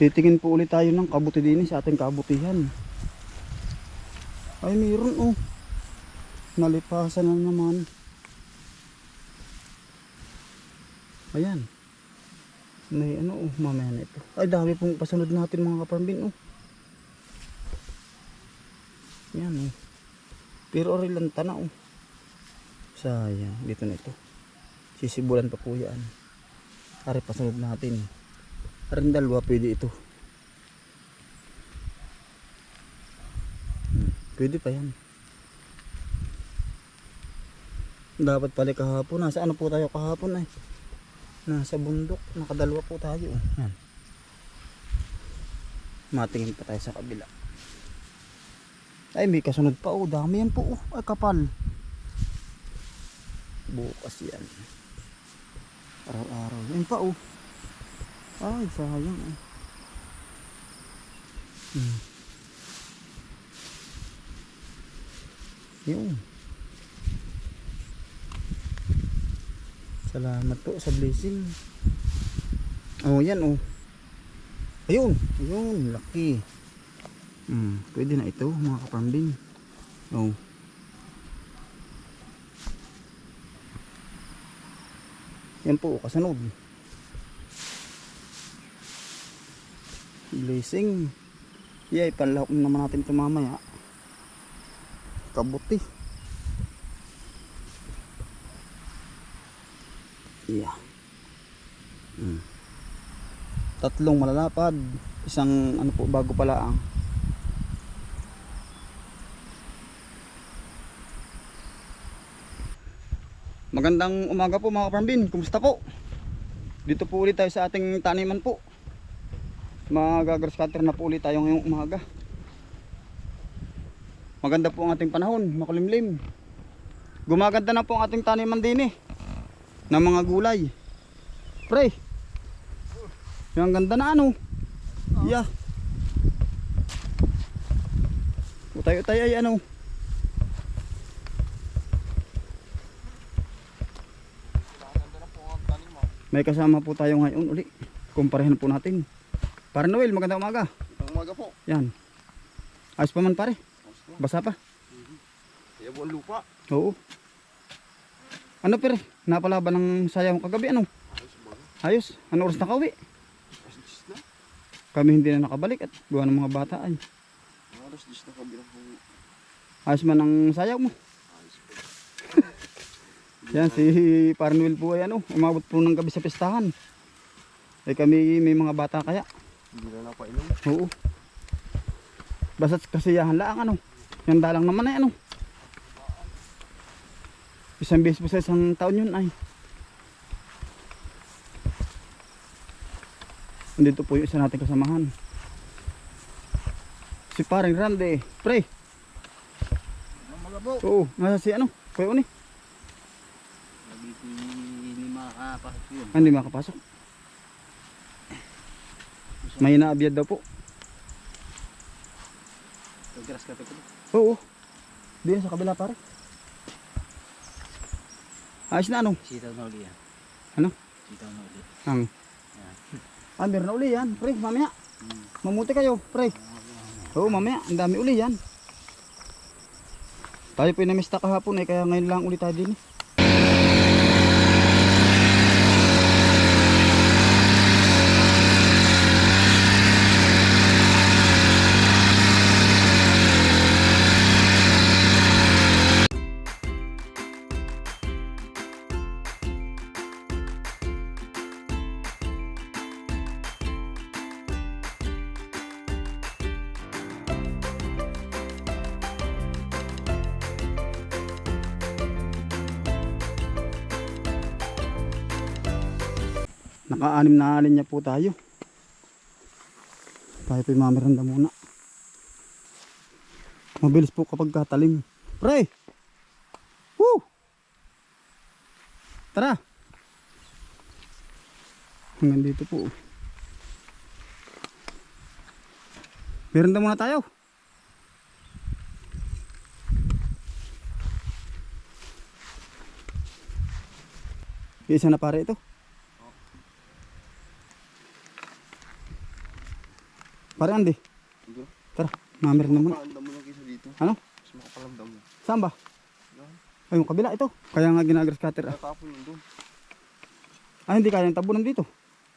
Titingin po ulit tayo ng kabuti din sa ating kabutihan. Ay, mayroon oh. Nalipasan na naman. Ayan. May ano oh, mamaya na ito. Ay, dami pong pasunod natin mga kaparambin oh. Yan oh. Pero ori lang tana oh. Sayang, dito na ito. Sisibulan pa po yan. Ari pasunod natin. Aring dalawa pwede ito. Hmm, Pwede pa yan. Dapat pala kahapon. Nasa ano po tayo kahapon ay. Nasa bundok. Nakadalawa po tayo. oh. Yan. Matingin pa tayo sa kabila. Ay may kasunod pa oh. Dami yan po oh. Ay kapal. Bukas yan. Araw-araw. Yan pa oh. Ay, sayang eh. Hmm. Yun. Salamat po sa blessing. Oh, yan oh. Ayun, ayun, laki. Hmm, pwede na ito mga kapambing. Oh. Yan po, kasunod. blessing. Yay panlahok naman natin ito mamaya. Kabuti. Yeah. Mm. tatlong malalapad. Isang ano po bago pala ang magandang umaga po mga kaparambin. Kumusta po? Dito po ulit tayo sa ating taniman po. Magagrass cutter na po ulit tayo ngayong umaga. Maganda po ang ating panahon makulimlim. Gumaganda na po ang ating taniman din eh ng mga gulay. Pre yung ganda na ano? Yeah. Utay utay ay ano may kasama po tayo ngayon uli kumparehan po natin Para Noel, magandang umaga. Ang umaga po. Yan. Ayos pa man pare. Basa pa. Kaya buong lupa. Oo. Ano pare? Napalaban ng sayang kagabi ano? Ayos? Ayos. Ano oras na kauwi? Alas 10 na. Kami hindi na nakabalik at gawa ng mga bata ay. Alas 10 na po. Ayos man ang sayaw mo. Yan si Parnuel po ay ano, umabot po ng gabi sa pistahan. Eh kami may mga bata kaya. Hindi na napainom. Oo. Basta't kasiyahan lang ano. Yan dalang naman ay ano. Isang beses po sa isang taon yun ay. Andito po yung isa nating kasamahan. Si paring Rande. Pre. Oo. Nasa si ano. Kuya Uni. Nabiti hindi makakapasok yun. Ah, Hindi makapasok. May naabiyad daw po. Pagkaras ka po. Oo. Di sa kabila pare. Ayos na ano. Sitaw na uli yan. Ano? Sitaw na uli. Ang. Ah, meron na uli yan. Pre, mamaya. Mamuti kayo, pre. Oo, mamaya. Ang dami uli yan. Tayo po yung namista kahapon eh, kaya ngayon lang ulit tayo din eh. Naka-anim na alin niya po tayo. Tayo po mamiranda muna. Mabilis po kapag katalim. Pre! Woo! Tara! Hanggang dito po. Miranda muna tayo. Isa na pare ito. Pare Andy. Tara, mamer na muna. Makapalandam mo lang kaysa dito. Ano? Mas makapalandam mo. Saan ba? Ay, yung kabila ito. Kaya nga ginagrass cutter. Ah. Natapon yun doon. ah, hindi kayang tabunan dito.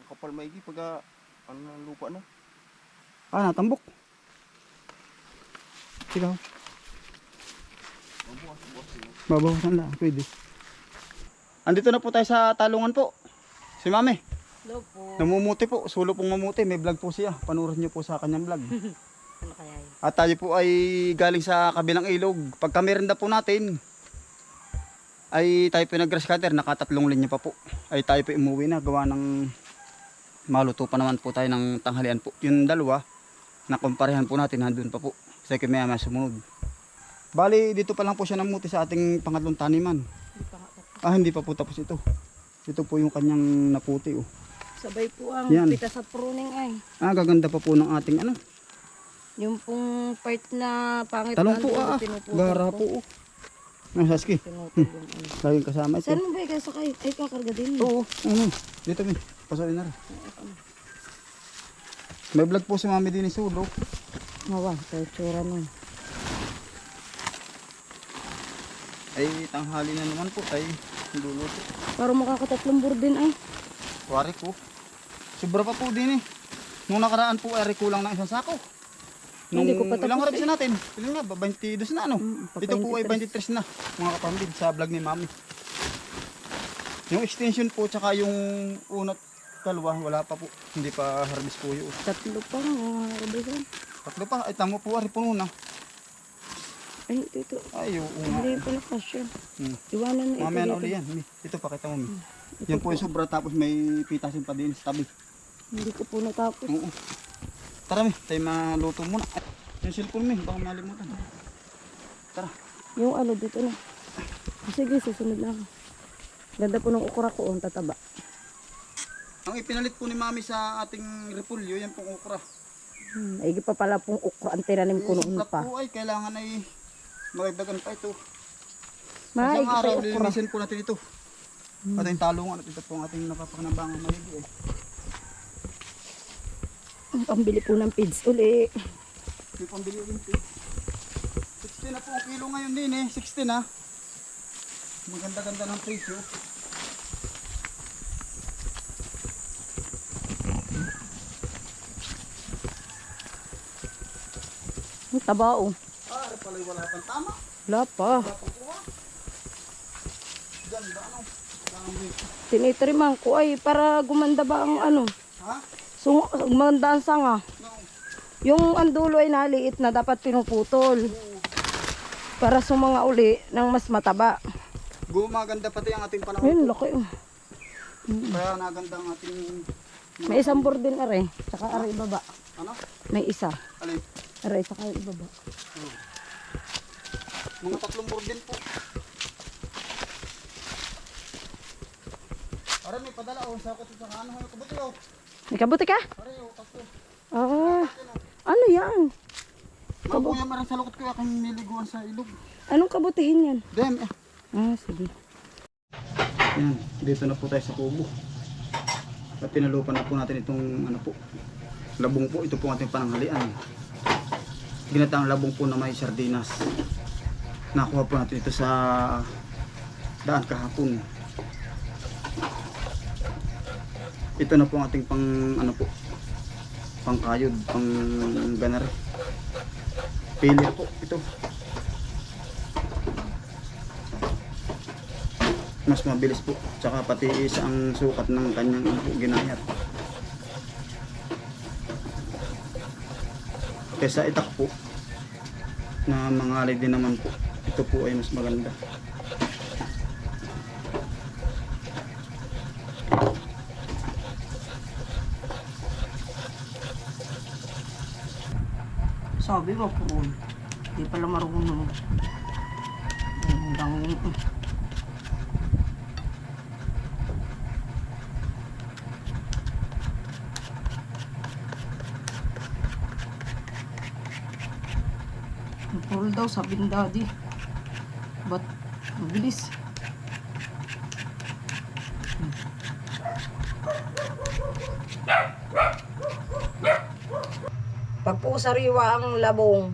Ang kapal maigi pag ah, ano ng lupa na. Ah, natambok. Bukas yun. Babawasan lang. Pwede. Andito na po tayo sa talungan po. Si Mami. Hello po. Namumuti po. Sulo pong mamuti. May vlog po siya. Panurin niyo po sa kanyang vlog. Ano kaya yun? At tayo po ay galing sa kabilang ilog. Pagka merenda po natin, ay tayo po nag-grass cutter, nakatatlong linya pa po. Ay tayo po umuwi na, gawa ng maluto pa naman po tayo ng tanghalian po. Yung dalawa, nakomparehan po natin, nandun pa po. Kasi kaya maya sumunod. Bali, dito pa lang po siya namuti sa ating pangatlong taniman. Hindi pa. Ah, hindi pa po tapos ito. Ito po yung kanyang naputi. Oh. Sabay po ang Yan. pita sa pruning ay. Ah, gaganda pa po ng ating ano. Yung pong part na pangit Talong po, ah. Gara po. Oh. Ang saski. Laging kasama ito. Saan mo ba kayo sakay? Ay, kakarga din. Oo, ano. Dito min. Pasokin na rin. May vlog po si Mami din ni Sulo. Mawa, sa tsura nun. Ay, tanghali na naman po tayo. Luluto. Parang makakatatlong burdin ay. Wari ko. Sobra pa po din eh. Nung nakaraan po ay kulang ng isang sako. Nung Hindi ko pa tapos ilang eh. harvest natin? Ilan nga ba? 22 na ano? Mm, pa Ito po ay 23 na. Mga kapambid sa vlog ni Mami. Yung extension po tsaka yung unat kalwa wala pa po. Hindi pa harvest po yun. Tatlo pa nga, kabisan. Tatlo pa. Ay tamo po ari puno na. Ay, ito, ito. Ay, oo nga. Hindi pala kasya. Hmm. Iwanan na ito. Mamaya na dito. uli yan. Mi. Ito pakita mo. Mi. Yan po yung sobra tapos may pitasin pa din sa tabi. Hindi ko po natapos. Oo. Tara mi, tayo maluto muna. Ay, yung cellphone mi, baka malimutan. Tara. Yung ano dito na. Sige, susunod na ako. Ganda po ng ukura ko, ang tataba. Ang ipinalit po ni Mami sa ating repulyo, yan pong okra. Hmm, ay pa pala pong ukra ang tinanim ko noon Yung pa. po ay kailangan ay magdagan pa ito. Isang pa araw, yung ukra. lilinisin po natin ito. Talungan at ito po ang ating napapakanabangan mahigi eh. Ang pambili po ng feeds uli. May pambili rin po. 60 na po ang kilo ngayon din eh. 60 na. Maganda-ganda ng presyo. Ang taba oh. Ah, ano pala wala pang tama. Wala pa. Pakuha. Ganda ano. Dami. Tinitriman ko ay para gumanda ba ang ano. Ha? So, gumanda ang sanga. Yung andulo ay naliit na dapat pinuputol. Para sumanga uli ng mas mataba. Gumaganda pati ang ating panahon. Ayun, laki oh. Kaya naganda ang ating May isang burdin are. Tsaka are ibaba. ano? May isa. Alin? Are, tsaka ibaba. Mga tatlong burdin po. Para may padala oh, sa ako sa ano, yung kabuti oh. May kabuti ka? Ah, ano yan? Mabuya maran sa lukot ko aking niliguan sa ilog. Anong kabutihin yan? Dem eh. Ah, sige. Yan, dito na po tayo sa kubo. At tinalupan na po natin itong ano po, labong po. Ito po ating pananghalian. Ginataang labong po na may sardinas. Nakuha po natin ito sa daan kahapon. Ito na po ang ating pang ano po, pang kayod, pang ganar. Pili po ito. mas mabilis po tsaka pati isang sukat ng kanyang ano po, ginayat kesa itak po na mangalay din naman po ito po ay mas maganda Sabi ko po, di pala marunong. Hanggang Puro daw, sabi ni daddy. Ba't mabilis? Sariwa ang labong,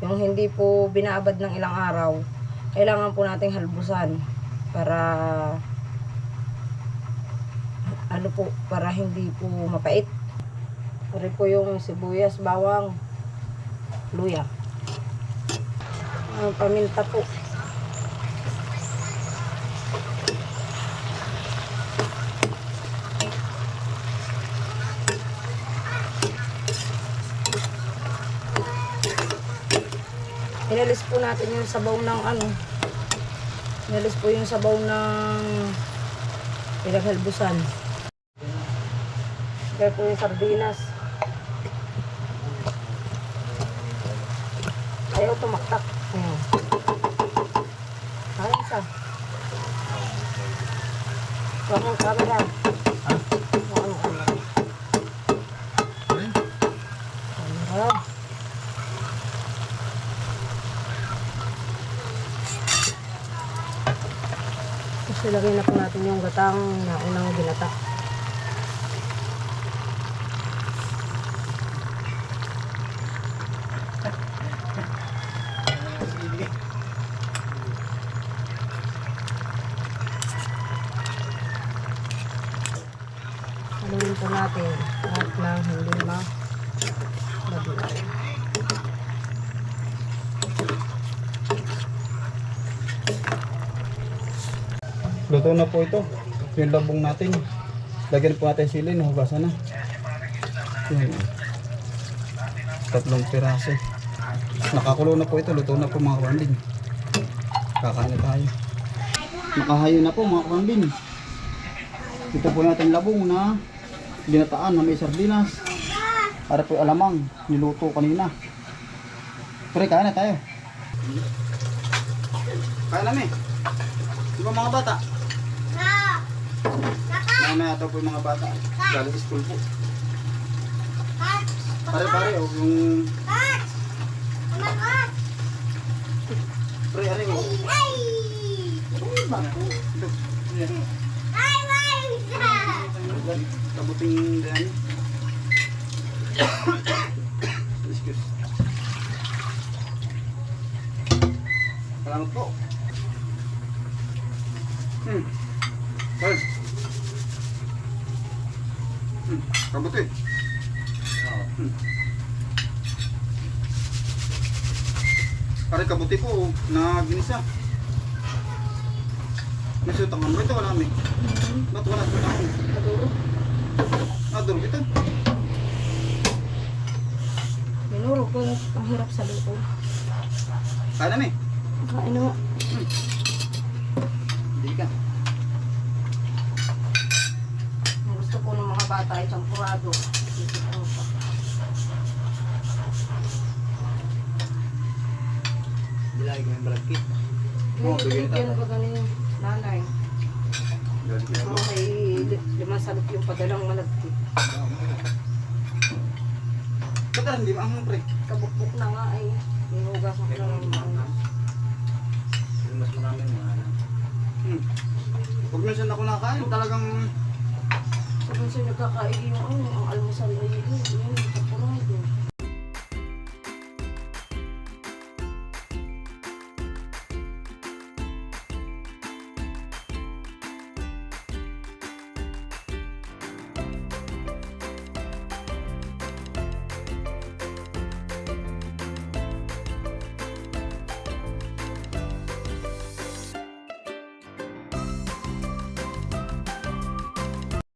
yung hindi po binabad ng ilang araw, kailangan po nating halbusan para ano po, para hindi po mapait. Pare po yung sibuyas, bawang, luya. Ang paminta po. Inalis po natin yung sabaw ng ano. Inalis po yung sabaw ng pinaghalbusan. Kaya po yung sardinas. Ayaw tumaktak. Ayan. Ayaw isa. Huwag mong camera. Huwag mong camera. Camera. Ilagay na po natin yung gatang na unang ginata. Luto na po ito. Yung labong natin. Lagyan po natin sili, nahugasan na. Tatlong piraso. Nakakulo na po ito, luto na po mga kambing. Kakain na tayo. Nakahayo na po mga kambing. Ito po natin labong na binataan na may sardinas. Para po alamang, niluto kanina. Pre, kain na tayo. Kain namin. Di ba mga bata? Mamaya ito po yung mga bata. Galing school po. Pare-pare, oh, yung... Pre, ano yung... Ito. Yan. Kabuting yan. Excuse. Salamat po. Hmm. Sir. Hmm. Kabuti. Hmm. Pare kabuti po na ginisa. May sutang mo ito wala may. Ba't wala sutang mo? Maduro. Ah, durog ito. Minuro ko ang hirap sa luto. Kaya na may. Kain na nga. Hindi ka. Gusto ko ng mga bata ay champurado. Isip ano pa. Bilay ko yung balagkit. Oo, bigyan bigyan tayo. ko ganin nanay. Mga may li- limang salot yung padalang malagkit. Ba't ka hindi maangang pre? Kabukbuk na nga ay. Na ng mga. Mas maraming mga. Hmm. Pag minsan ako nakain, talagang Pag minsan nagkakain yung ano, ang almusal ay yun, yun, champurado.